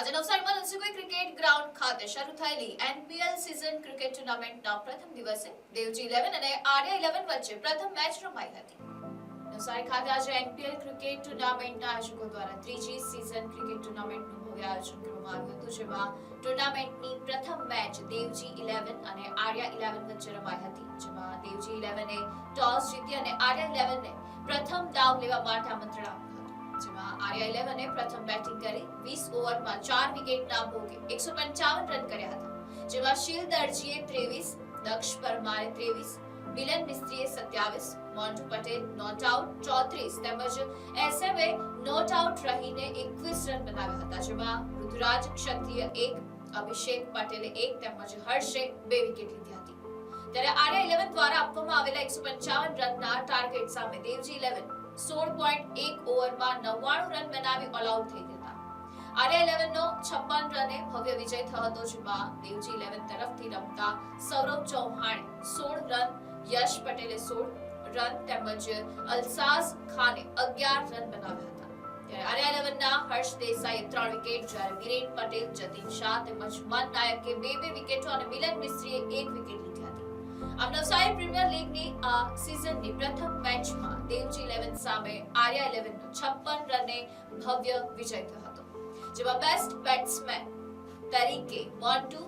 આજે નવસારીમાં લંસીકોઈ cricket ground ખાતે શરૂ થયેલી એનપીએલ સિઝન ક્રિકેટ ટુર્નામેન્ટના પ્રથમ દિવસે દેવજી ઇલેવન અને આર્યા ઇલેવન વચ્ચે પ્રથમ મેચ રમાઈ હતી. નવસારી ખાતે આજે એનપીએલ ક્રિકેટ ટુર્નામેન્ટના આયોજકો દ્વારા ત્રીજી સિઝન ક્રિકેટ ટુર્નામેન્ટનું ભવ્ય આયોજન કરવામાં આવ્યું હતું, જેમાં ટુર્નામેન્ટની પ્રથમ મેચ દેવજી ઇલેવન અને આર્યા ઇલેવન વચ્ચે રમાઈ હતી, જેમાં દેવજી ઇલેવને ટોસ જીતી અને આર્યા ઇલેવનને પ્રથમ દાવ લેવા માટે આમંત્રણ આપ્યું આર્યા ઇલેવને પ્રથમ બેટિંગ કરી વીસ ઓવરમાં ચાર વિકેટના ભોગે એકસો પંચાવન રન કર્યા હતા. જેમાં શીલ દરજીએ ત્રેવીસ, દક્ષ પરમારે ત્રેવીસ, મિલન મિસ્ત્રીએ સત્યાવીસ મોન્ટુ પટેલ નોટ આઉટ ચોત્રીસ, તેમજ એસએમએ નોટ આઉટ રહીને એકવીસ રન બનાવ્યા હતા. જેમાં રુદ્રાજ ક્ષત્રિય એક, અભિષેક પટેલે એક, તેમજ હર્ષે બે વિકેટ લીધી હતી. ત્યારે આર્યા ઇલેવન દ્વારા આપવામાં આવેલા એકસો પંચાવન રનના ટાર્ગેટ સામે દેવજી ઇલેવન સોળ પોઈન્ટ એક ઓવરમાં નવ્વાણું રન બનાવી ઓલ આઉટ થઈ ગયા આર્યા ઇલેવન નો છપ્પન રને ભવ્ય વિજય થયો હતો જેમાં દેવજી ઇલેવન તરફથી રમતા સૌરભ ચૌહાણ સોળ રન, યશ પટેલે સોળ રન, તેમજ અલસાઝ ખાને અગિયાર રન બનાવ્યા હતા. ત્યારે આર્યા ઇલેવનના હર્ષ ત્રણ વિકેટ, જ્યારે વિરેન પટેલ, જતીન તેમજ મન નાયકે બે બે વિકેટો અને મિલન મિસ્ત્રીએ એક વિકેટ લીધી હતી. આમ નવસારી પ્રીમિયર લીગની આ સિઝનની પ્રથમ મેચમાં દેવજી ઇલેવન સામે આર્યા ઇલેવનનો છપ્પન રને ભવ્ય વિજય થયો હતો. જેમાં બેસ્ટ બેટ્સમેન તરીકે મોન્ટુ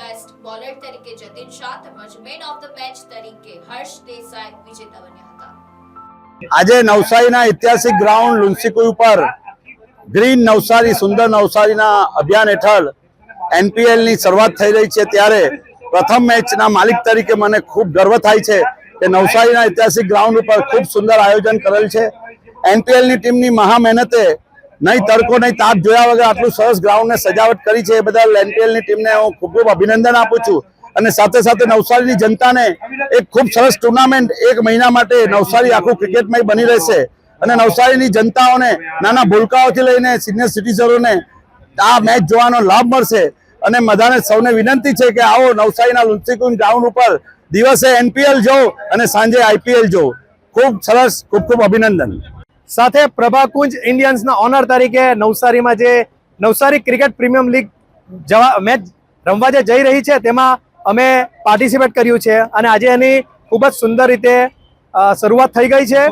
બેસ્ટ બોલર તરીકે જતીન શાહ, તેમજ મેન ઓફ ધ મેચ તરીકે હર્ષ દેસાઈ વિજેતા બન્યા હતા. આજે નવસારીના ઐતિહાસિક ગ્રાઉન્ડ લુન્સીકુઈ ઉપર ગ્રીન નવસારી, સુંદર નવસારીના અભિયાન હેઠળ એનપીએલની શરૂઆત થઈ રહી છે. ત્યારે પ્રથમ મેચના માલિક તરીકે મને ખૂબ ગર્વ થાય છે. કે નવસારીના ઐતિહાસિક ગ્રાઉન્ડ ઉપર ખૂબ સુંદર આયોજન કરેલ છે. એનપીએલની ટીમની મહા મહેનતે નહીં તડકો, નહીં તાપ જોયા વગર આટલું સરસ ગ્રાઉન્ડને સજાવટ કરી છે. એ બદલ એનપીએલની ટીમને હું ખૂબ ખૂબ અભિનંદન આપું છું. અને સાથે સાથે નવસારીની જનતાને એક ખૂબ સરસ ટુર્નામેન્ટ એક મહિના માટે નવસારી આખું ક્રિકેટમય બની રહેશે. અને નવસારીની જનતાઓને નાના ભૂલકાઓથી લઈને સિનિયર સિટીઝનોને આ મેચ જોવાનો લાભ મળશે. અને બધાને સૌને વિનંતી છે કે આવો નવસારીના લુન્સીકુંજ ગ્રાઉન્ડ ઉપર દિવસે એનપીએલ જોઉં અને સાંજે આઈપીએલ જોઉં. ખૂબ સરસ, ખૂબ ખૂબ અભિનંદન. સાથે પ્રભાકુંજ ઇન્ડિયન્સના ઓનર તરીકે નવસારીમાં જે નવસારી ક્રિકેટ પ્રીમિયમ લીગ જવા મેચ રમવા જે જઈ રહી છે, તેમાં અમે પાર્ટિસિપેટ કર્યું છે અને આજે એની ખૂબ જ સુંદર રીતે શરૂઆત થઈ ગઈ છે.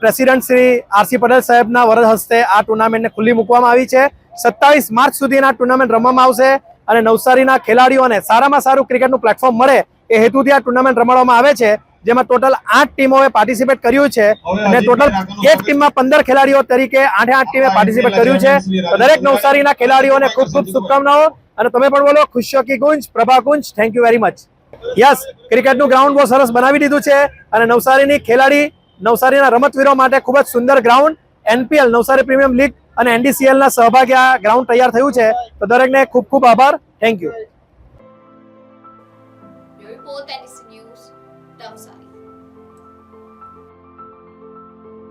પ્રેસિડેન્ટ શ્રી આરસી પટેલ સાહેબના વરદ હસ્તે આ ટુર્નામેન્ટને ખુલ્લી મૂકવામાં આવી છે. સત્તાવીસ માર્ચ સુધીના ટુર્નામેન્ટ રમવામાં આવશે અને નવસારીના ખેલાડીઓને સારામાં સારું ક્રિકેટનું પ્લેટફોર્મ મળે એ હેતુથી આ ટુર્નામેન્ટ રમાડવામાં આવે છે જેમાં ટોટલ આઠ ટીમોએ પાર્ટિસિપેટ કર્યું છે. અને ટોટલ એક ટીમમાં પંદર ખેલાડીઓ તરીકે આઠે આઠ ટીમે પાર્ટિસિપેટ કર્યું છે. તો દરેક નવસારીના ખેલાડીઓને ખૂબ ખૂબ શુભકામનાઓ. અને તમે પણ બોલો ખુશીઓ કી ગુંજ? પ્રભા ગુંજ thank you very much yes ક્રિકેટનું ground બહુ સરસ બનાવી દીધું છે અને નવસારીની ખેલાડી નવસારીના રમતવીરો માટે ખૂબ જ સુંદર ground NPL Navsari premium league અને એનડીસીએલ ના સહભાગે આ ગ્રાઉન્ડ તૈયાર થયું છે. તો દરેકને ખૂબ ખૂબ આભાર. Thank you both and its news terms are.